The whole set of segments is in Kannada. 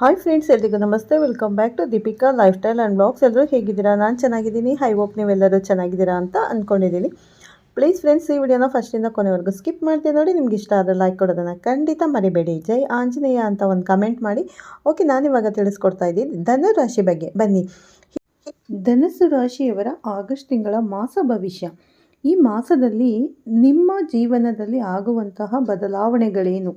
ಹಾಯ್ ಫ್ರೆಂಡ್ಸ್ ಎಲ್ರಿಗೂ ನಮಸ್ತೆ. Welcome back to Deepika lifestyle and blogs ಎಲ್ಲರೂ ಹೇಗಿದ್ದೀರಾ? ನಾನು ಚೆನ್ನಾಗಿದ್ದೀನಿ. ಹೈ ಹೋಪ್ ನೀವೆಲ್ಲರೂ ಚೆನ್ನಾಗಿದ್ದೀರಾ ಅಂತ ಅಂದ್ಕೊಂಡಿದ್ದೀನಿ ಪ್ಲೀಸ್ ಫ್ರೆಂಡ್ಸ್ ಈ ವಿಡಿಯೋನ ಫಸ್ಟಿಂದ ಕೊನೆವರೆಗೂ ಸ್ಕಿಪ್ ಮಾಡ್ತೀನಿ ನೋಡಿ. ನಿಮ್ಗೆ ಇಷ್ಟ ಆದರೆ ಲೈಕ್ ಕೊಡೋದನ್ನು ಖಂಡಿತ ಮರಿಬೇಡಿ. ಜೈ ಆಂಜನೇಯ ಅಂತ ಒಂದು ಕಮೆಂಟ್ ಮಾಡಿ. ಓಕೆ ನಾನಿವಾಗ ತಿಳಿಸ್ಕೊಡ್ತಾ ಇದ್ದೀನಿ. ಧನುರಾಶಿ ಬಗ್ಗೆ. ಬನ್ನಿ. ಧನಸ್ಸು ರಾಶಿಯವರ ಆಗಸ್ಟ್ ತಿಂಗಳ ಮಾಸ ಭವಿಷ್ಯ. ಈ ಮಾಸದಲ್ಲಿ ನಿಮ್ಮ ಜೀವನದಲ್ಲಿ ಆಗುವಂತಹ ಬದಲಾವಣೆಗಳೇನು?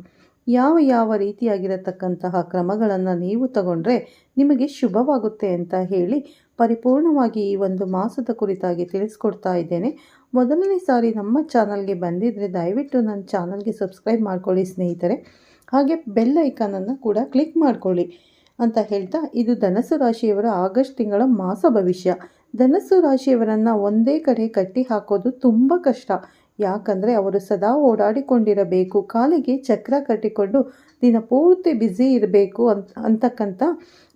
ಯಾವ ಯಾವ ರೀತಿಯಾಗಿರತಕ್ಕಂತಹ ಕ್ರಮಗಳನ್ನು ನೀವು ತಗೊಂಡ್ರೆ ನಿಮಗೆ ಶುಭವಾಗುತ್ತೆ ಅಂತ ಹೇಳಿ ಪರಿಪೂರ್ಣವಾಗಿ ಈ ಒಂದು ಮಾಸದ ಕುರಿತಾಗಿ ತಿಳಿಸ್ಕೊಡ್ತಾ ಇದ್ದೇನೆ. ಮೊದಲನೇ ಸಾರಿ ನಮ್ಮ ಚಾನಲ್ಗೆ ಬಂದಿದ್ದರೆ ದಯವಿಟ್ಟು ನನ್ನ ಚಾನಲ್ಗೆ ಸಬ್ಸ್ಕ್ರೈಬ್ ಮಾಡ್ಕೊಳ್ಳಿ ಸ್ನೇಹಿತರೆ. ಹಾಗೆ ಬೆಲ್ ಐಕಾನನ್ನು ಕೂಡ ಕ್ಲಿಕ್ ಮಾಡ್ಕೊಳ್ಳಿ ಅಂತ ಹೇಳ್ತಾ ಇದು ಧನಸು ರಾಶಿಯವರ ಆಗಸ್ಟ್ ತಿಂಗಳ ಮಾಸ ಭವಿಷ್ಯ. ಧನಸ್ಸು ರಾಶಿಯವರನ್ನು ಒಂದೇ ಕಡೆ ಕಟ್ಟಿ ಹಾಕೋದು ತುಂಬ ಕಷ್ಟ. ಯಾಕಂದರೆ ಅವರು ಸದಾ ಓಡಾಡಿಕೊಂಡಿರಬೇಕು, ಕಾಲಿಗೆ ಚಕ್ರ ಕಟ್ಟಿಕೊಂಡು ದಿನ ಪೂರ್ತಿ ಬ್ಯುಸಿ ಇರಬೇಕು ಅಂತ ಅಂತಕ್ಕಂಥ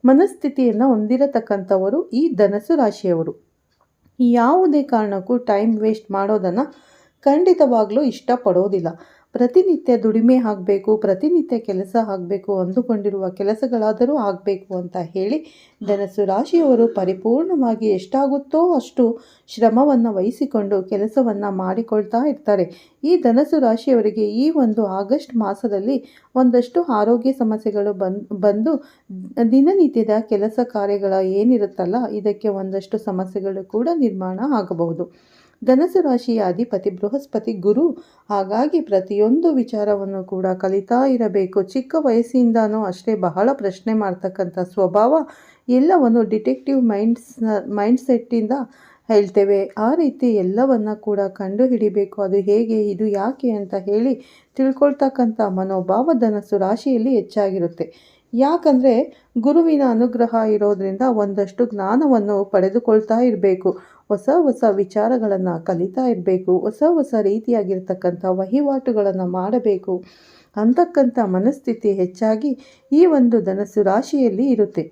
ಮನಸ್ಥಿತಿಯನ್ನು ಹೊಂದಿರತಕ್ಕಂಥವರು ಈ ಧನಸು ರಾಶಿಯವರು. ಯಾವುದೇ ಕಾರಣಕ್ಕೂ ಟೈಮ್ ವೇಸ್ಟ್ ಮಾಡೋದನ್ನು ಖಂಡಿತವಾಗ್ಲೂ ಇಷ್ಟಪಡೋದಿಲ್ಲ. ಪ್ರತಿನಿತ್ಯ ದುಡಿಮೆ ಆಗಬೇಕು, ಪ್ರತಿನಿತ್ಯ ಕೆಲಸ ಆಗಬೇಕು, ಅಂದುಕೊಂಡಿರುವ ಕೆಲಸಗಳಾದರೂ ಆಗಬೇಕು ಅಂತ ಹೇಳಿ ಧನಸ್ಸು ರಾಶಿಯವರು ಪರಿಪೂರ್ಣವಾಗಿ ಎಷ್ಟಾಗುತ್ತೋ ಅಷ್ಟು ಶ್ರಮವನ್ನು ವಹಿಸಿಕೊಂಡು ಕೆಲಸವನ್ನು ಮಾಡಿಕೊಳ್ತಾ ಇರ್ತಾರೆ. ಈ ಧನಸ್ಸು ರಾಶಿಯವರಿಗೆ ಈ ಒಂದು ಆಗಸ್ಟ್ ಮಾಸದಲ್ಲಿ ಒಂದಷ್ಟು ಆರೋಗ್ಯ ಸಮಸ್ಯೆಗಳು ಬಂದು ಬಂದು ದಿನನಿತ್ಯದ ಕೆಲಸ ಕಾರ್ಯಗಳ ಏನಿರುತ್ತಲ್ಲ, ಇದಕ್ಕೆ ಒಂದಷ್ಟು ಸಮಸ್ಯೆಗಳು ಕೂಡ ನಿರ್ಮಾಣ ಆಗಬಹುದು. ಧನಸು ರಾಶಿಯ ಅಧಿಪತಿ ಬೃಹಸ್ಪತಿ ಗುರು, ಹಾಗಾಗಿ ಪ್ರತಿಯೊಂದು ವಿಚಾರವನ್ನು ಕೂಡ ಕಲಿತಾ ಇರಬೇಕು. ಚಿಕ್ಕ ವಯಸ್ಸಿಂದನೂ ಅಷ್ಟೇ ಬಹಳ ಪ್ರಶ್ನೆ ಮಾಡ್ತಕ್ಕಂಥ ಸ್ವಭಾವ ಎಲ್ಲವನ್ನು ಡಿಟೆಕ್ಟಿವ್ ಮೈಂಡ್ಸ್ ಮೈಂಡ್ ಸೆಟ್ಟಿಂದ ಹೇಳ್ತೇವೆ. ಆ ರೀತಿ ಎಲ್ಲವನ್ನ ಕೂಡ ಕಂಡು ಹಿಡಿಬೇಕು ಅದು ಹೇಗೆ, ಇದು ಯಾಕೆ ಅಂತ ಹೇಳಿ ತಿಳ್ಕೊಳ್ತಕ್ಕಂಥ ಮನೋಭಾವ ಧನಸ್ಸು ರಾಶಿಯಲ್ಲಿ ಹೆಚ್ಚಾಗಿರುತ್ತೆ. ಯಾಕಂದರೆ ಗುರುವಿನ ಅನುಗ್ರಹ ಇರೋದರಿಂದ ಒಂದಷ್ಟು ಜ್ಞಾನವನ್ನು ಪಡೆದುಕೊಳ್ತಾ ಇರಬೇಕು. ಹೊಸ ಹೊಸ ವಿಚಾರಗಳನ್ನು ಕಲಿತಾ ಇರಬೇಕು, ಹೊಸ ಹೊಸ ರೀತಿಯಾಗಿರ್ತಕ್ಕಂಥ ವಹಿವಾಟುಗಳನ್ನು ಮಾಡಬೇಕು ಅಂತಕ್ಕಂಥ ಮನಸ್ಥಿತಿ ಹೆಚ್ಚಾಗಿ ಈ ಒಂದು ಧನಸ್ಸು ರಾಶಿಯಲ್ಲಿ ಇರುತ್ತೆ.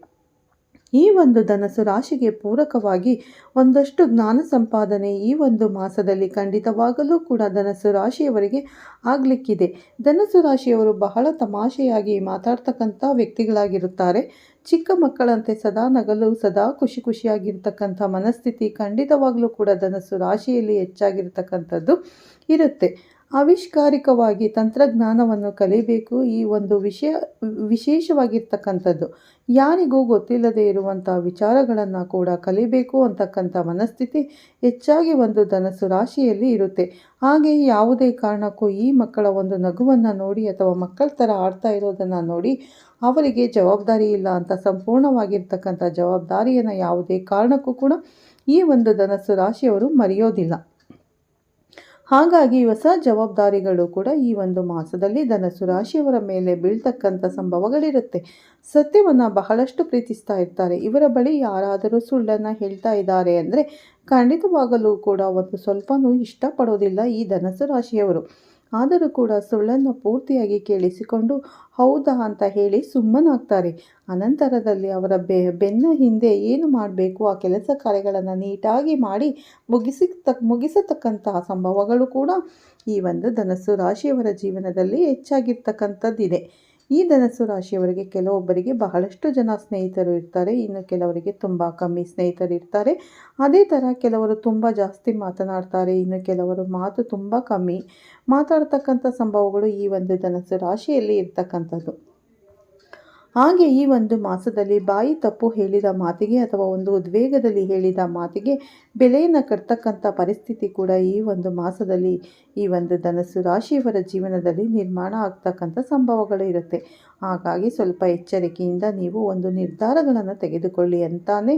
ಈ ಒಂದು ಧನಸ್ಸು ರಾಶಿಗೆ ಪೂರಕವಾಗಿ ಒಂದಷ್ಟು ಜ್ಞಾನ ಸಂಪಾದನೆ ಈ ಒಂದು ಮಾಸದಲ್ಲಿ ಖಂಡಿತವಾಗಲೂ ಕೂಡ ಧನಸ್ಸು ರಾಶಿಯವರಿಗೆ ಆಗಲಿಕ್ಕಿದೆ. ಧನಸ್ಸು ರಾಶಿಯವರು ಬಹಳ ತಮಾಷೆಯಾಗಿ ಮಾತಾಡ್ತಕ್ಕಂಥ ವ್ಯಕ್ತಿಗಳಾಗಿರುತ್ತಾರೆ. ಚಿಕ್ಕ ಮಕ್ಕಳಂತೆ ಸದಾ ನಗಲು, ಸದಾ ಖುಷಿ ಖುಷಿಯಾಗಿರ್ತಕ್ಕಂಥ ಮನಸ್ಥಿತಿ ಖಂಡಿತವಾಗಲೂ ಕೂಡ ಧನಸ್ಸು ರಾಶಿಯಲ್ಲಿ ಹೆಚ್ಚಾಗಿರ್ತಕ್ಕಂಥದ್ದು ಇರುತ್ತೆ. ಆವಿಷ್ಕಾರಿಕವಾಗಿ ತಂತ್ರಜ್ಞಾನವನ್ನು ಕಲಿಬೇಕು. ಈ ಒಂದು ವಿಷಯ, ವಿಶೇಷವಾಗಿರ್ತಕ್ಕಂಥದ್ದು. ಯಾರಿಗೂ ಗೊತ್ತಿಲ್ಲದೆ ಇರುವಂಥ ವಿಚಾರಗಳನ್ನು ಕೂಡ ಕಲಿಬೇಕು ಅಂತಕ್ಕಂಥ ಮನಸ್ಥಿತಿ ಹೆಚ್ಚಾಗಿ ಒಂದು ಧನಸ್ಸು ರಾಶಿಯಲ್ಲಿ ಇರುತ್ತೆ. ಹಾಗೆ ಯಾವುದೇ ಕಾರಣಕ್ಕೂ ಈ ಮಕ್ಕಳ ಒಂದು ನಗುವನ್ನು ನೋಡಿ ಅಥವಾ ಮಕ್ಕಳ ಥರ ಆಡ್ತಾ ಇರೋದನ್ನು ನೋಡಿ ಅವರಿಗೆ ಜವಾಬ್ದಾರಿ ಇಲ್ಲ ಅಂತ ಸಂಪೂರ್ಣವಾಗಿರ್ತಕ್ಕಂಥ ಜವಾಬ್ದಾರಿಯನ್ನು ಯಾವುದೇ ಕಾರಣಕ್ಕೂ ಕೂಡ ಈ ಒಂದು ಧನಸ್ಸು ರಾಶಿಯವರು ಮರೆಯೋದಿಲ್ಲ. ಹಾಗಾಗಿ ಹೊಸ ಜವಾಬ್ದಾರಿಗಳು ಕೂಡ ಈ ಒಂದು ಮಾಸದಲ್ಲಿ ಧನಸ್ಸು ರಾಶಿಯವರ ಮೇಲೆ ಬೀಳ್ತಕ್ಕಂಥ ಸಂಭವಗಳಿರುತ್ತೆ. ಸತ್ಯವನ್ನು ಬಹಳಷ್ಟು ಪ್ರೀತಿಸ್ತಾ ಇರ್ತಾರೆ. ಇವರ ಬಳಿ ಯಾರಾದರೂ ಸುಳ್ಳನ್ನು ಹೇಳ್ತಾ ಇದ್ದಾರೆ ಅಂದರೆ ಖಂಡಿತವಾಗಲೂ ಕೂಡ ಒಂದು ಸ್ವಲ್ಪನೂ ಇಷ್ಟಪಡೋದಿಲ್ಲ ಈ ಧನಸ್ಸು ರಾಶಿಯವರು. ಆದರೂ ಕೂಡ ಸುಳ್ಳನ್ನು ಪೂರ್ತಿಯಾಗಿ ಕೇಳಿಸಿಕೊಂಡು, ಹೌದಾ? ಅಂತ ಹೇಳಿ ಸುಮ್ಮನಾಗ್ತಾರೆ. ಅನಂತರದಲ್ಲಿ ಅವರ ಬೆ, ಬೆನ್ನ ಹಿಂದೆ ಏನು ಮಾಡಬೇಕು? ಆ ಕೆಲಸ ಕಾರ್ಯಗಳನ್ನು ನೀಟಾಗಿ ಮಾಡಿ ಮುಗಿಸಿತ ಮುಗಿಸತಕ್ಕಂತಹ ಸಂಭವಗಳು ಕೂಡ ಈ ಒಂದು ಧನಸ್ಸು ರಾಶಿಯವರ ಜೀವನದಲ್ಲಿ ಹೆಚ್ಚಾಗಿರ್ತಕ್ಕಂಥದ್ದಿದೆ. ಈ ಧನಸ್ಸು ರಾಶಿಯವರಿಗೆ ಕೆಲವೊಬ್ಬರಿಗೆ ಬಹಳಷ್ಟು ಜನ ಸ್ನೇಹಿತರು ಇರ್ತಾರೆ, ಇನ್ನು ಕೆಲವರಿಗೆ ತುಂಬ ಕಮ್ಮಿ ಸ್ನೇಹಿತರು ಇರ್ತಾರೆ. ಅದೇ ಥರ ಕೆಲವರು ತುಂಬ ಜಾಸ್ತಿ ಮಾತನಾಡ್ತಾರೆ, ಇನ್ನು ಕೆಲವರು ಮಾತು ತುಂಬ ಕಮ್ಮಿ. ಮಾತಾಡ್ತಕ್ಕಂಥ ಸಂಭವಗಳು ಈ ಒಂದು ಧನಸ್ಸು ರಾಶಿಯಲ್ಲಿ ಇರ್ತಕ್ಕಂಥದ್ದು. ಹಾಗೆ ಈ ಒಂದು ಮಾಸದಲ್ಲಿ ಬಾಯಿ ತಪ್ಪು ಹೇಳಿದ ಮಾತಿಗೆ ಅಥವಾ ಒಂದು ಉದ್ವೇಗದಲ್ಲಿ ಹೇಳಿದ ಮಾತಿಗೆ ಬೆಲೆಯನ್ನು ಕಟ್ತಕ್ಕಂಥ ಪರಿಸ್ಥಿತಿ ಕೂಡ ಈ ಒಂದು ಮಾಸದಲ್ಲಿ ಈ ಒಂದು ಧನಸ್ಸು ರಾಶಿಯವರ ಜೀವನದಲ್ಲಿ ನಿರ್ಮಾಣ ಆಗ್ತಕ್ಕಂಥ ಸಂಭವಗಳು ಇರುತ್ತೆ. ಹಾಗಾಗಿ ಸ್ವಲ್ಪ ಎಚ್ಚರಿಕೆಯಿಂದ ನೀವು ಒಂದು ನಿರ್ಧಾರಗಳನ್ನು ತೆಗೆದುಕೊಳ್ಳಿ ಅಂತಾನೆ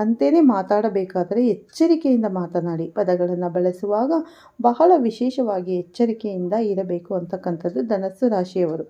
ಅಂತೇನೆ ಮಾತಾಡಬೇಕಾದರೆ ಎಚ್ಚರಿಕೆಯಿಂದ ಮಾತನಾಡಿ. ಪದಗಳನ್ನು ಬಳಸುವಾಗ ಬಹಳ ವಿಶೇಷವಾಗಿ ಎಚ್ಚರಿಕೆಯಿಂದ ಇರಬೇಕು ಅಂತಕ್ಕಂಥದ್ದು ಧನಸ್ಸು ರಾಶಿಯವರು.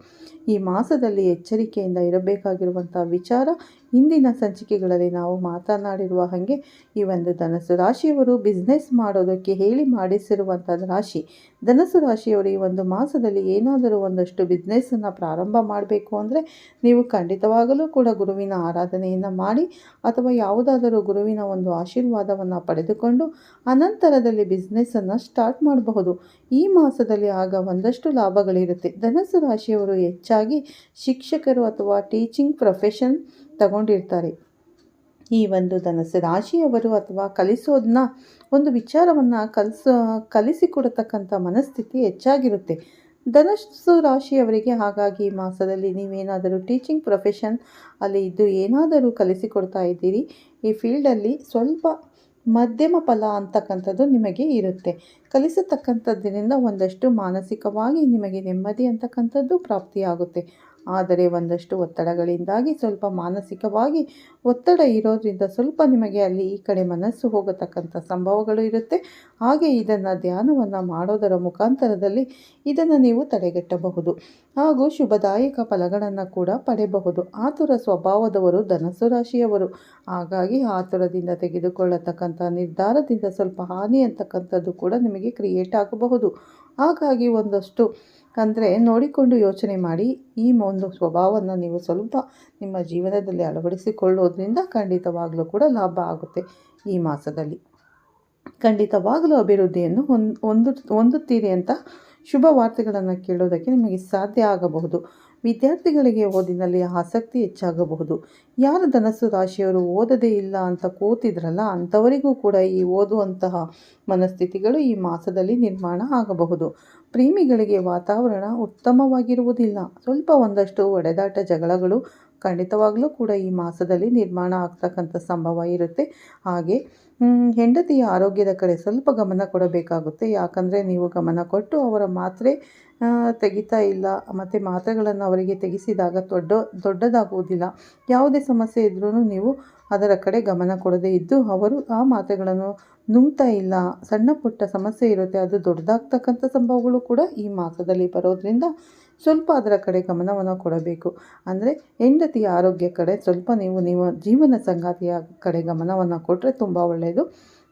ಈ ಮಾಸದಲ್ಲಿ ಎಚ್ಚರಿಕೆಯಿಂದ ಇರಬೇಕಾಗಿರುವಂಥ ವಿಚಾರ ಇಂದಿನ ಸಂಚಿಕೆಗಳಲ್ಲಿ ನಾವು ಮಾತನಾಡಿರುವ ಹಾಗೆ ಈ ಒಂದು ಧನಸ್ಸು ರಾಶಿಯವರು ಬಿಸ್ನೆಸ್ ಮಾಡೋದಕ್ಕೆ ಹೇಳಿ ಮಾಡಿಸಿರುವಂಥ ರಾಶಿ. ಧನಸ್ಸು ರಾಶಿಯವರು ಈ ಒಂದು ಮಾಸದಲ್ಲಿ ಏನಾದರೂ ಒಂದಷ್ಟು ಬಿಸ್ನೆಸ್ಸನ್ನು ಪ್ರಾರಂಭ ಮಾಡಬೇಕು ಅಂದರೆ ನೀವು ಖಂಡಿತವಾಗಲೂ ಕೂಡ ಗುರುವಿನ ಆರಾಧನೆಯನ್ನು ಮಾಡಿ ಅಥವಾ ಯಾವುದಾದರೂ ಗುರುವಿನ ಒಂದು ಆಶೀರ್ವಾದವನ್ನು ಪಡೆದುಕೊಂಡು ಅನಂತರದಲ್ಲಿ ಬಿಸ್ನೆಸ್ಸನ್ನು ಸ್ಟಾರ್ಟ್ ಮಾಡಬಹುದು. ಈ ಮಾಸದಲ್ಲಿ ಆಗ ಒಂದಷ್ಟು ಲಾಭಗಳಿರುತ್ತೆ. ಧನಸ್ಸು ರಾಶಿಯವರು ಹೆಚ್ಚಾಗಿ ಶಿಕ್ಷಕರು ಅಥವಾ ಟೀಚಿಂಗ್ ಪ್ರೊಫೆಷನ್ ತಗೊಂಡಿರ್ತಾರೆ. ಈ ಒಂದು ಧನಸ್ಸು ರಾಶಿಯವರು ಅಥವಾ ಕಲಿಸೋದನ್ನ ಒಂದು ವಿಚಾರವನ್ನು ಕಲಿಸ, ಕಲಿಸಿಕೊಡತಕ್ಕಂಥ ಮನಸ್ಥಿತಿ ಹೆಚ್ಚಾಗಿರುತ್ತೆ. ಧನಸ್ಸು ರಾಶಿಯವರಿಗೆ ಹಾಗಾಗಿ ಈ ಮಾಸದಲ್ಲಿ ನೀವೇನಾದರೂ ಟೀಚಿಂಗ್ ಪ್ರೊಫೆಷನ್ ಅಲ್ಲಿ ಇದ್ದು ಏನಾದರೂ ಕಲಿಸಿಕೊಡ್ತಾ ಇದ್ದೀರಿ, ಈ ಫೀಲ್ಡಲ್ಲಿ ಸ್ವಲ್ಪ ಮಧ್ಯಮ ಫಲ ಅಂತಕ್ಕಂಥದ್ದು ನಿಮಗೆ ಇರುತ್ತೆ. ಕಲಿಸತಕ್ಕಂಥದ್ದರಿಂದ ಒಂದಷ್ಟು ಮಾನಸಿಕವಾಗಿ ನಿಮಗೆ ನೆಮ್ಮದಿ ಅಂತಕ್ಕಂಥದ್ದು ಪ್ರಾಪ್ತಿಯಾಗುತ್ತೆ. ಆದರೆ ಒಂದಷ್ಟು ಒತ್ತಡಗಳಿಂದಾಗಿ ಸ್ವಲ್ಪ ಮಾನಸಿಕವಾಗಿ ಒತ್ತಡ ಇರೋದ್ರಿಂದ ಸ್ವಲ್ಪ ನಿಮಗೆ ಅಲ್ಲಿ ಈ ಕಡೆ ಮನಸ್ಸು ಹೋಗತಕ್ಕಂಥ ಸಂಭವಗಳು ಇರುತ್ತೆ. ಹಾಗೆ ಇದನ್ನು ಧ್ಯಾನವನ್ನು ಮಾಡೋದರ ಮುಖಾಂತರದಲ್ಲಿ ಇದನ್ನು ನೀವು ತಡೆಗಟ್ಟಬಹುದು. ಹಾಗೂ ಶುಭದಾಯಕ ಫಲಗಳನ್ನು ಕೂಡ ಪಡೆಯಬಹುದು. ಆತುರ ಸ್ವಭಾವದವರು ಧನಸ್ಸು ರಾಶಿಯವರು. ಹಾಗಾಗಿ ಆತುರದಿಂದ ತೆಗೆದುಕೊಳ್ಳತಕ್ಕಂಥ ನಿರ್ಧಾರದಿಂದ ಸ್ವಲ್ಪ ಹಾನಿ ಅಂತಕ್ಕಂಥದ್ದು ಕೂಡ ನಿಮಗೆ ಕ್ರಿಯೇಟ್ ಆಗಬಹುದು. ಹಾಗಾಗಿ ಒಂದಷ್ಟು ಅಂದರೆ ನೋಡಿಕೊಂಡು ಯೋಚನೆ ಮಾಡಿ ಈ ಒಂದು ಸ್ವಭಾವವನ್ನು ನೀವು ಸ್ವಲ್ಪ ನಿಮ್ಮ ಜೀವನದಲ್ಲಿ ಅಳವಡಿಸಿಕೊಳ್ಳೋದ್ರಿಂದ ಖಂಡಿತವಾಗಲೂ ಕೂಡ ಲಾಭ ಆಗುತ್ತೆ ಈ ಮಾಸದಲ್ಲಿ. ಖಂಡಿತವಾಗಲೂ ಅಭಿವೃದ್ಧಿಯನ್ನು ಹೊಂದ್ ಹೊಂದುತ್ತೀರಿ ಅಂತ ಶುಭ ವಾರ್ತೆಗಳನ್ನು ಕೇಳೋದಕ್ಕೆ ನಿಮಗೆ ಸಾಧ್ಯ ಆಗಬಹುದು. ವಿದ್ಯಾರ್ಥಿಗಳಿಗೆ ಓದಿನಲ್ಲಿ ಆಸಕ್ತಿ ಹೆಚ್ಚಾಗಬಹುದು. ಯಾರು ಧನಸ್ಸು ರಾಶಿಯವರು ಓದದೇ ಇಲ್ಲ ಅಂತ ಕೂತಿದ್ರಲ್ಲ, ಅಂಥವರಿಗೂ ಕೂಡ ಈ ಓದುವಂತಹ ಮನಸ್ಥಿತಿಗಳು ಈ ಮಾಸದಲ್ಲಿ ನಿರ್ಮಾಣ ಆಗಬಹುದು. ಪ್ರೇಮಿಗಳಿಗೆ ವಾತಾವರಣ ಉತ್ತಮವಾಗಿರುವುದಿಲ್ಲ. ಸ್ವಲ್ಪ ಒಂದಷ್ಟು ಒಡೆದಾಟ ಜಗಳಗಳು ಖಂಡಿತವಾಗಲೂ ಕೂಡ ಈ ಮಾಸದಲ್ಲಿ ನಿರ್ಮಾಣ ಆಗ್ತಕ್ಕಂಥ ಸಂಭವ ಇರುತ್ತೆ. ಹಾಗೆ ಹೆಂಡತಿಯ ಆರೋಗ್ಯದ ಕಡೆ ಸ್ವಲ್ಪ ಗಮನ ಕೊಡಬೇಕಾಗುತ್ತೆ. ಯಾಕಂದರೆ ನೀವು ಗಮನ ಕೊಟ್ಟು ಅವರ ಮಾತ್ರೆ ತೆಗಿತಾ ಇಲ್ಲ, ಮತ್ತು ಮಾತ್ರೆಗಳನ್ನು ಅವರಿಗೆ ತೆಗೆಸಿದಾಗ ದೊಡ್ಡ, ದೊಡ್ಡದಾಗುವುದಿಲ್ಲ. ಯಾವುದೇ ಸಮಸ್ಯೆ ಇದ್ರೂ ನೀವು ಅದರ ಕಡೆ ಗಮನ ಕೊಡದೇ ಇದ್ದು, ಅವರು ಆ ಮಾತ್ರೆಗಳನ್ನು ನುಂಗ್ತಾ ಇಲ್ಲ, ಸಣ್ಣ ಪುಟ್ಟ ಸಮಸ್ಯೆ ಇರುತ್ತೆ, ಅದು ದೊಡ್ಡದಾಗ್ತಕ್ಕಂಥ ಸಂಭವಗಳು ಕೂಡ ಈ ಮಾಸದಲ್ಲಿ ಬರೋದ್ರಿಂದ ಸ್ವಲ್ಪ ಅದರ ಕಡೆ ಗಮನವನ್ನು ಕೊಡಬೇಕು. ಅಂದರೆ ಹೆಂಡತಿಯ ಆರೋಗ್ಯ ಕಡೆ ಸ್ವಲ್ಪ ನೀವು ನಿಮ್ಮ ಜೀವನ ಸಂಗಾತಿಯ ಕಡೆ ಗಮನವನ್ನು ಕೊಟ್ಟರೆ ತುಂಬ ಒಳ್ಳೆಯದು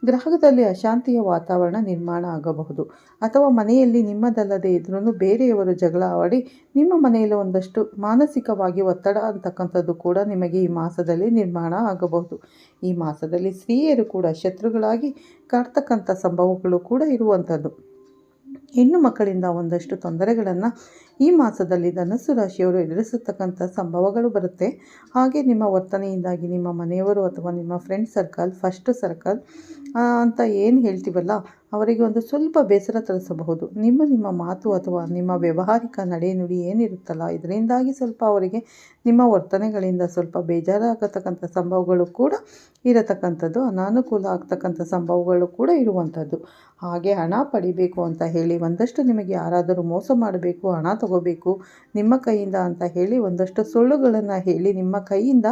ಗ್ರಹದಲ್ಲಿ ಅಶಾಂತಿಯ ವಾತಾವರಣ ನಿರ್ಮಾಣ ಆಗಬಹುದು. ಅಥವಾ ಮನೆಯಲ್ಲಿ ನಿಮ್ಮದಲ್ಲದೆ ಇದ್ರೂ ಬೇರೆಯವರು ಜಗಳ ಆಡಿ ನಿಮ್ಮ ಮನೆಯಲ್ಲಿ ಒಂದಷ್ಟು ಮಾನಸಿಕವಾಗಿ ಒತ್ತಡ ಅಂತಕ್ಕಂಥದ್ದು ಕೂಡ ನಿಮಗೆ ಈ ಮಾಸದಲ್ಲಿ ನಿರ್ಮಾಣ ಆಗಬಹುದು. ಈ ಮಾಸದಲ್ಲಿ ಸ್ತ್ರೀಯರು ಕೂಡ ಶತ್ರುಗಳಾಗಿ ಕಾಡ್ತಕ್ಕಂಥ ಸಂಭವಗಳು ಕೂಡ ಇರುವಂಥದ್ದು. ಹೆಣ್ಣು ಮಕ್ಕಳಿಂದ ಒಂದಷ್ಟು ತೊಂದರೆಗಳನ್ನು ಈ ಮಾಸದಲ್ಲಿ ಧನಸ್ಸು ರಾಶಿಯವರು ಎದುರಿಸತಕ್ಕಂಥ ಸಂಭವಗಳು ಬರುತ್ತೆ. ಹಾಗೆ ನಿಮ್ಮ ವರ್ತನೆಯಿಂದಾಗಿ ನಿಮ್ಮ ಮನೆಯವರು ಅಥವಾ ನಿಮ್ಮ ಫ್ರೆಂಡ್ ಸರ್ಕಲ್ ಫಸ್ಟ್ ಸರ್ಕಲ್ ಅಂತ ಏನು ಹೇಳ್ತೀವಲ್ಲ ಅವರಿಗೆ ಒಂದು ಸ್ವಲ್ಪ ಬೇಸರ ತರಿಸಬಹುದು. ನಿಮ್ಮ ನಿಮ್ಮ ಮಾತು ಅಥವಾ ನಿಮ್ಮ ವ್ಯವಹಾರಿಕ ನಡೆ ನುಡಿ ಏನಿರುತ್ತಲ್ಲ, ಇದರಿಂದಾಗಿ ಸ್ವಲ್ಪ ಅವರಿಗೆ ನಿಮ್ಮ ವರ್ತನೆಗಳಿಂದ ಸ್ವಲ್ಪ ಬೇಜಾರಾಗತಕ್ಕಂಥ ಸಂಭವಗಳು ಕೂಡ ಇರತಕ್ಕಂಥದ್ದು, ಅನಾನುಕೂಲ ಆಗ್ತಕ್ಕಂಥ ಸಂಭವಗಳು ಕೂಡ ಇರುವಂಥದ್ದು. ಹಾಗೆ ಹಣ ಪಡಿಬೇಕು ಅಂತ ಹೇಳಿ ಒಂದಷ್ಟು ನಿಮಗೆ ಯಾರಾದರೂ ಮೋಸ ಮಾಡಬೇಕು, ಹಣ ತಗೋಬೇಕು, ನಿಮ್ಮ ಕೈಯಿಂದ ಅಂತ ಹೇಳಿ ಒಂದಷ್ಟು ಸುಳ್ಳುಗಳನ್ನು ಹೇಳಿ ನಿಮ್ಮ ಕೈಯಿಂದ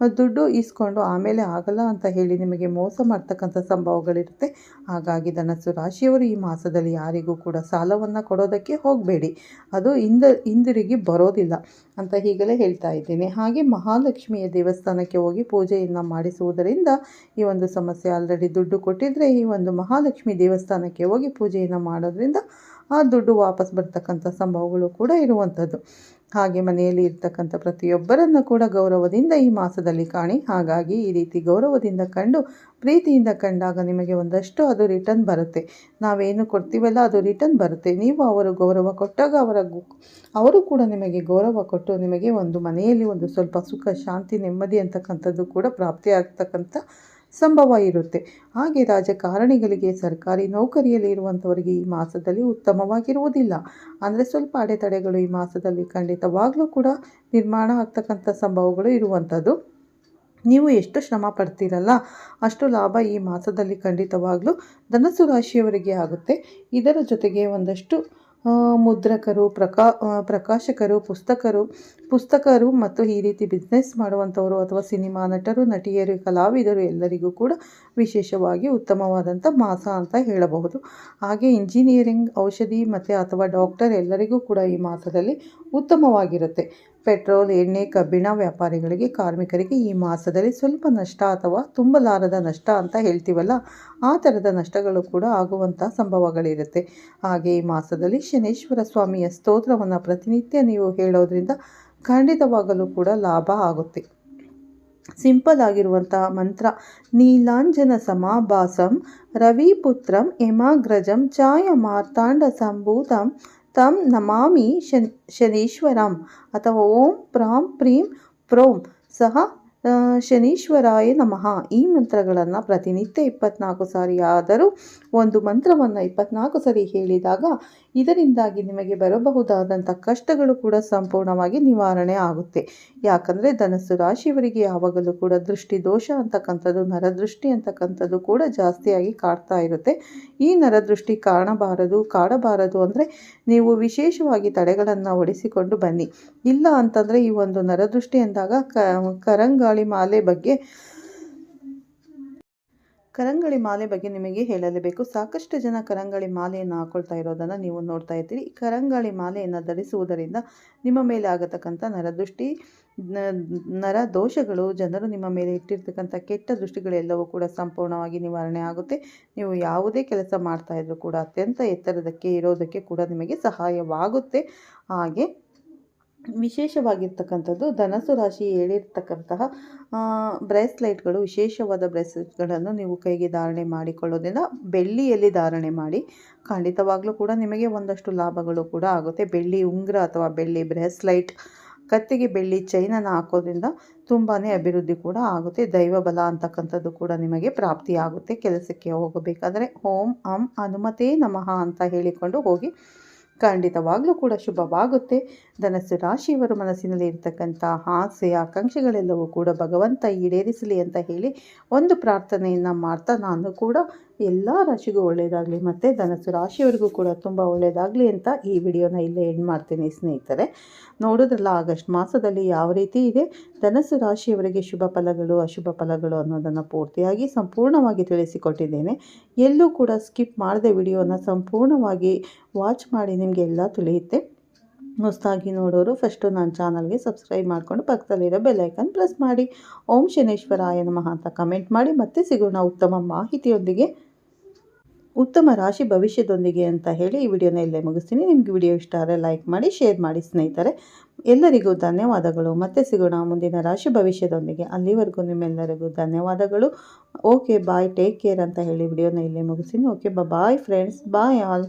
ದುಡ್ಡು ಈಸ್ಕೊಂಡು ಆಮೇಲೆ ಆಗಲ್ಲ ಅಂತ ಹೇಳಿ ನಿಮಗೆ ಮೋಸ ಮಾಡ್ತಕ್ಕಂಥ ಸಂಭವಗಳಿರುತ್ತೆ. ಹಾಗಾಗಿ ಧನಸ್ಸು ರಾಶಿಯವರು ಈ ಮಾಸದಲ್ಲಿ ಯಾರಿಗೂ ಕೂಡ ಸಾಲವನ್ನು ಕೊಡೋದಕ್ಕೆ ಹೋಗಬೇಡಿ. ಅದು ಹಿಂದ, ಹಿಂದಿರುಗಿ ಬರೋದಿಲ್ಲ ಅಂತ ಈಗಲೇ ಹೇಳ್ತಾ ಇದ್ದೀನಿ. ಹಾಗೆ ಮಹಾಲಕ್ಷ್ಮಿಯ ದೇವಸ್ಥಾನಕ್ಕೆ ಹೋಗಿ ಪೂಜೆಯನ್ನು ಮಾಡಿಸುವುದರಿಂದ ಈ ಒಂದು ಸಮಸ್ಯೆ ಆಲ್ರೆಡಿ ದುಡ್ಡು ಕೊಟ್ಟಿದ್ದರೆ ಈ ಒಂದು ಮಹಾಲಕ್ಷ್ಮಿ ದೇವಸ್ಥಾನಕ್ಕೆ ಹೋಗಿ ಪೂಜೆಯನ್ನು ಮಾಡೋದ್ರಿಂದ ಆ ದುಡ್ಡು ವಾಪಸ್ ಬರ್ತಕ್ಕಂಥ ಸಂಭವಗಳು ಕೂಡ ಇರುವಂಥದ್ದು. ಹಾಗೆ ಮನೆಯಲ್ಲಿ ಇರ್ತಕ್ಕಂಥ ಪ್ರತಿಯೊಬ್ಬರನ್ನು ಕೂಡ ಗೌರವದಿಂದ ಈ ಮಾಸದಲ್ಲಿ ಕಾಣಿ. ಹಾಗಾಗಿ ಈ ರೀತಿ ಗೌರವದಿಂದ ಕಂಡು, ಪ್ರೀತಿಯಿಂದ ಕಂಡಾಗ ನಿಮಗೆ ಒಂದಷ್ಟು ಅದು ರಿಟರ್ನ್ ಬರುತ್ತೆ. ನಾವೇನು ಕೊಡ್ತೀವಲ್ಲ ಅದು ರಿಟರ್ನ್ ಬರುತ್ತೆ. ನೀವು ಅವರು ಗೌರವ ಕೊಟ್ಟಾಗ ಅವರ ಅವರು ಕೂಡ ನಿಮಗೆ ಗೌರವ ಕೊಟ್ಟು ನಿಮಗೆ ಒಂದು ಮನೆಯಲ್ಲಿ ಒಂದು ಸ್ವಲ್ಪ ಸುಖ, ಶಾಂತಿ, ನೆಮ್ಮದಿ ಅಂತಕ್ಕಂಥದ್ದು ಕೂಡ ಪ್ರಾಪ್ತಿಯಾಗ್ತಕ್ಕಂಥ ಸಂಭವ ಇರುತ್ತೆ. ಹಾಗೆ ರಾಜಕಾರಣಿಗಳಿಗೆ ಸರ್ಕಾರಿ ನೌಕರಿಯಲ್ಲಿ ಇರುವಂಥವರಿಗೆ ಈ ಮಾಸದಲ್ಲಿ ಉತ್ತಮವಾಗಿರುವುದಿಲ್ಲ. ಅಂದರೆ ಸ್ವಲ್ಪ ಅಡೆತಡೆಗಳು ಈ ಮಾಸದಲ್ಲಿ ಖಂಡಿತವಾಗಲೂ ಕೂಡ ನಿರ್ಮಾಣ ಆಗ್ತಕ್ಕಂಥ ಸಂಭವಗಳು ಇರುವಂಥದ್ದು ನೀವು ಎಷ್ಟು ಶ್ರಮ ಪಡ್ತೀರಲ್ಲ, ಅಷ್ಟು ಲಾಭ ಈ ಮಾಸದಲ್ಲಿ ಖಂಡಿತವಾಗಲೂ ಧನಸ್ಸು ರಾಶಿಯವರಿಗೆ ಆಗುತ್ತೆ. ಇದರ ಜೊತೆಗೆ ಒಂದಷ್ಟು ಮುದ್ರಕರು, ಪ್ರಕಾ ಪ್ರಕಾಶಕರು, ಪುಸ್ತಕರು ಪುಸ್ತಕರು ಮತ್ತು ಈ ರೀತಿ ಬಿಸ್ನೆಸ್ ಮಾಡುವಂಥವರು ಅಥವಾ ಸಿನಿಮಾ ನಟರು, ನಟಿಯರು, ಕಲಾವಿದರು ಎಲ್ಲರಿಗೂ ಕೂಡ ವಿಶೇಷವಾಗಿ ಉತ್ತಮವಾದಂಥ ಮಾಸ ಅಂತ ಹೇಳಬಹುದು. ಹಾಗೆ ಇಂಜಿನಿಯರಿಂಗ್ ಔಷಧಿ ಮತ್ತು ಅಥವಾ ಡಾಕ್ಟರ್ ಎಲ್ಲರಿಗೂ ಕೂಡ ಈ ಮಾಸದಲ್ಲಿ ಉತ್ತಮವಾಗಿರುತ್ತೆ. ಪೆಟ್ರೋಲ್, ಎಣ್ಣೆ, ಕಬ್ಬಿಣ ವ್ಯಾಪಾರಿಗಳಿಗೆ, ಕಾರ್ಮಿಕರಿಗೆ ಈ ಮಾಸದಲ್ಲಿ ಸ್ವಲ್ಪ ನಷ್ಟ ಅಥವಾ ತುಂಬಲಾರದ ನಷ್ಟ ಅಂತ ಹೇಳ್ತೀವಲ್ಲ, ಆ ಥರದ ನಷ್ಟಗಳು ಕೂಡ ಆಗುವಂಥ ಸಂಭವಗಳಿರುತ್ತೆ. ಹಾಗೆ ಈ ಮಾಸದಲ್ಲಿ ಶನೇಶ್ವರ ಸ್ವಾಮಿಯ ಸ್ತೋತ್ರವನ್ನು ಪ್ರತಿನಿತ್ಯ ನೀವು ಹೇಳೋದ್ರಿಂದ ಖಂಡಿತವಾಗಲೂ ಕೂಡ ಲಾಭ ಆಗುತ್ತೆ. ಸಿಂಪಲ್ ಆಗಿರುವಂತಹ ಮಂತ್ರ, ನೀಲಾಂಜನ ಸಮಾಭಾಸಂ, ರವಿಪುತ್ರಂ, ಯಮಾಗ್ರಜಂ ಛಾಯ ಮಾರ್ತಾಂಡ ಸಂಭೂತಂ ತಂ ನಮಾಮಿ ಶನ್ ಶನೀಶ್ವರಂ ಅಥವಾ ಓಂ ಪ್ರಾಂ ಪ್ರೀಂ ಪ್ರೋಂ ಸಹ ಶನೀಶ್ವರಾಯ ನಮಃ. ಈ ಮಂತ್ರಗಳನ್ನು ಪ್ರತಿನಿತ್ಯ ಇಪ್ಪತ್ನಾಲ್ಕು ಸಾರಿ ಆದರೂ ಒಂದು ಮಂತ್ರವನ್ನು ಇಪ್ಪತ್ನಾಲ್ಕು ಸಾರಿ ಹೇಳಿದಾಗ ಇದರಿಂದಾಗಿ ನಿಮಗೆ ಬರಬಹುದಾದಂಥ ಕಷ್ಟಗಳು ಕೂಡ ಸಂಪೂರ್ಣವಾಗಿ ನಿವಾರಣೆ ಆಗುತ್ತೆ. ಯಾಕಂದರೆ ಧನಸ್ಸು ರಾಶಿಯವರಿಗೆ ಯಾವಾಗಲೂ ಕೂಡ ದೃಷ್ಟಿ ದೋಷ ಅಂತಕ್ಕಂಥದ್ದು, ನರದೃಷ್ಟಿ ಅಂತಕ್ಕಂಥದ್ದು ಕೂಡ ಜಾಸ್ತಿಯಾಗಿ ಕಾಡ್ತಾ ಇರುತ್ತೆ. ಈ ನರದೃಷ್ಟಿ ಕಾಣಬಾರದು, ಕಾಡಬಾರದು ಅಂದರೆ ನೀವು ವಿಶೇಷವಾಗಿ ತಡೆಗಳನ್ನು ಒಡಿಸಿಕೊಂಡು ಬನ್ನಿ. ಇಲ್ಲ ಅಂತಂದರೆ ಈ ಒಂದು ನರದೃಷ್ಟಿ ಅಂದಾಗ ಕ, ಕರಂಗಾಳಿ ಮಾಲೆ ಬಗ್ಗೆ ಕರಂಗಳಿ ಮಾಲೆ ಬಗ್ಗೆ ನಿಮಗೆ ಹೇಳಲೇಬೇಕು. ಸಾಕಷ್ಟು ಜನ ಕರಂಗಳಿ ಮಾಲೆಯನ್ನು ಹಾಕೊಳ್ತಾ ಇರೋದನ್ನು ನೀವು ನೋಡ್ತಾ ಇರ್ತೀರಿ. ಕರಂಗಳಿ ಮಾಲೆಯನ್ನು ಧರಿಸುವುದರಿಂದ ನಿಮ್ಮ ಮೇಲೆ ಆಗತಕ್ಕಂಥ ನರದೃಷ್ಟಿ ನರ ದೋಷಗಳು ಜನರು ನಿಮ್ಮ ಮೇಲೆ ಇಟ್ಟಿರ್ತಕ್ಕಂಥ ಕೆಟ್ಟ ದೃಷ್ಟಿಗಳೆಲ್ಲವೂ ಕೂಡ ಸಂಪೂರ್ಣವಾಗಿ ನಿವಾರಣೆ ಆಗುತ್ತೆ. ನೀವು ಯಾವುದೇ ಕೆಲಸ ಮಾಡ್ತಾ ಇದ್ರೂ ಕೂಡ ಅತ್ಯಂತ ಎತ್ತರದಕ್ಕೆ, ಇರೋದಕ್ಕೆ ಕೂಡ ನಿಮಗೆ ಸಹಾಯವಾಗುತ್ತೆ. ಹಾಗೆ ವಿಶೇಷವಾಗಿರ್ತಕ್ಕಂಥದ್ದು ಧನಸು ರಾಶಿ ಹೇಳಿರ್ತಕ್ಕಂತಹ ಬ್ರೇಸ್ಲೈಟ್ಗಳು, ವಿಶೇಷವಾದ ಬ್ರೇಸ್ಲೈಟ್ಗಳನ್ನು ನೀವು ಕೈಗೆ ಧಾರಣೆ ಮಾಡಿಕೊಳ್ಳೋದ್ರಿಂದ ಬೆಳ್ಳಿಯಲ್ಲಿ ಧಾರಣೆ ಮಾಡಿ, ಖಂಡಿತವಾಗಲೂ ಕೂಡ ನಿಮಗೆ ಒಂದಷ್ಟು ಲಾಭಗಳು ಕೂಡ ಆಗುತ್ತೆ. ಬೆಳ್ಳಿ ಉಂಗುರ ಅಥವಾ ಬೆಳ್ಳಿ ಬ್ರೇಸ್ಲೈಟ್, ಕತ್ತಿಗೆ ಬೆಳ್ಳಿ ಚೈನನ್ನು ಹಾಕೋದ್ರಿಂದ ತುಂಬಾ ಅಭಿವೃದ್ಧಿ ಕೂಡ ಆಗುತ್ತೆ. ದೈವ ಬಲ ಅಂತಕ್ಕಂಥದ್ದು ಕೂಡ ನಿಮಗೆ ಪ್ರಾಪ್ತಿಯಾಗುತ್ತೆ. ಕೆಲಸಕ್ಕೆ ಹೋಗಬೇಕಾದರೆ ಓಂ ಅಂ ಹನುಮತೇ ನಮಃ ಅಂತ ಹೇಳಿಕೊಂಡು ಹೋಗಿ ಖಂಡಿತವಾಗ್ಲೂ ಕೂಡ ಶುಭವಾಗುತ್ತೆ. ಧನಸ್ಸು ರಾಶಿಯವರು ಮನಸ್ಸಿನಲ್ಲಿ ಇರ್ತಕ್ಕಂಥ ಆಸೆ, ಆಕಾಂಕ್ಷೆಗಳೆಲ್ಲವೂ ಕೂಡ ಭಗವಂತ ಈಡೇರಿಸಲಿ ಅಂತ ಹೇಳಿ ಒಂದು ಪ್ರಾರ್ಥನೆಯನ್ನು ಮಾಡ್ತಾ ನಾನು ಕೂಡ ಎಲ್ಲ ರಾಶಿಗೂ ಒಳ್ಳೆಯದಾಗಲಿ ಮತ್ತು ಧನಸ್ಸು ರಾಶಿಯವರಿಗೂ ಕೂಡ ತುಂಬ ಒಳ್ಳೆಯದಾಗಲಿ ಅಂತ ಈ ವಿಡಿಯೋನ ಇಲ್ಲೇ ಎಂಡ್ ಮಾಡ್ತೀನಿ ಸ್ನೇಹಿತರೆ. ನೋಡೋದ್ರಲ್ಲ, ಆಗಸ್ಟ್ ಮಾಸದಲ್ಲಿ ಯಾವ ರೀತಿ ಇದೆ? ಧನಸ್ಸು ರಾಶಿಯವರಿಗೆ ಶುಭ ಫಲಗಳು, ಅಶುಭ ಫಲಗಳು ಅನ್ನೋದನ್ನು ಪೂರ್ತಿಯಾಗಿ ಸಂಪೂರ್ಣವಾಗಿ ತಿಳಿಸಿಕೊಟ್ಟಿದ್ದೇನೆ. ಎಲ್ಲೂ ಕೂಡ ಸ್ಕಿಪ್ ಮಾಡದೆ ವಿಡಿಯೋನ ಸಂಪೂರ್ಣವಾಗಿ ವಾಚ್ ಮಾಡಿ, ನಿಮಗೆ ಎಲ್ಲ ತಿಳಿಯುತ್ತೆ. ಹೊಸದಾಗಿ ನೋಡೋರು ಫಸ್ಟು ನನ್ನ ಚಾನಲ್ಗೆ ಸಬ್ಸ್ಕ್ರೈಬ್ ಮಾಡಿಕೊಂಡು ಪಕ್ಕದಲ್ಲಿರೋ ಬೆಲ್ಲೈಕನ್ ಪ್ರೆಸ್ ಮಾಡಿ. ಓಂ ಶನೇಶ್ವರಾಯ ನಮಃ ಅಂತ ಕಮೆಂಟ್ ಮಾಡಿ, ಮತ್ತೆ ಸಿಗೋಣ ಉತ್ತಮ ಮಾಹಿತಿಯೊಂದಿಗೆ. ಉತ್ತಮ ರಾಶಿ ಭವಿಷ್ಯದೊಂದಿಗೆ ಅಂತ ಹೇಳಿ ಈ ವಿಡಿಯೋನ ಇಲ್ಲೇ ಮುಗಿಸ್ತೀನಿ. ನಿಮಗೆ ವಿಡಿಯೋ ಇಷ್ಟ ಆದರೆ ಲೈಕ್ ಮಾಡಿ ಶೇರ್ ಮಾಡಿ ಸ್ನೇಹಿತರೆ. ಎಲ್ಲರಿಗೂ ಧನ್ಯವಾದಗಳು. ಮತ್ತೆ ಸಿಗೋಣ ಮುಂದಿನ ರಾಶಿ ಭವಿಷ್ಯದೊಂದಿಗೆ. ಅಲ್ಲಿವರೆಗೂ ನಿಮ್ಮೆಲ್ಲರಿಗೂ ಧನ್ಯವಾದಗಳು. ಓಕೆ ಬಾಯ್ ಟೇಕ್ ಕೇರ್ ಅಂತ ಹೇಳಿ ವಿಡಿಯೋನ ಇಲ್ಲೇ ಮುಗಿಸ್ತೀನಿ. Okay bye friends bye all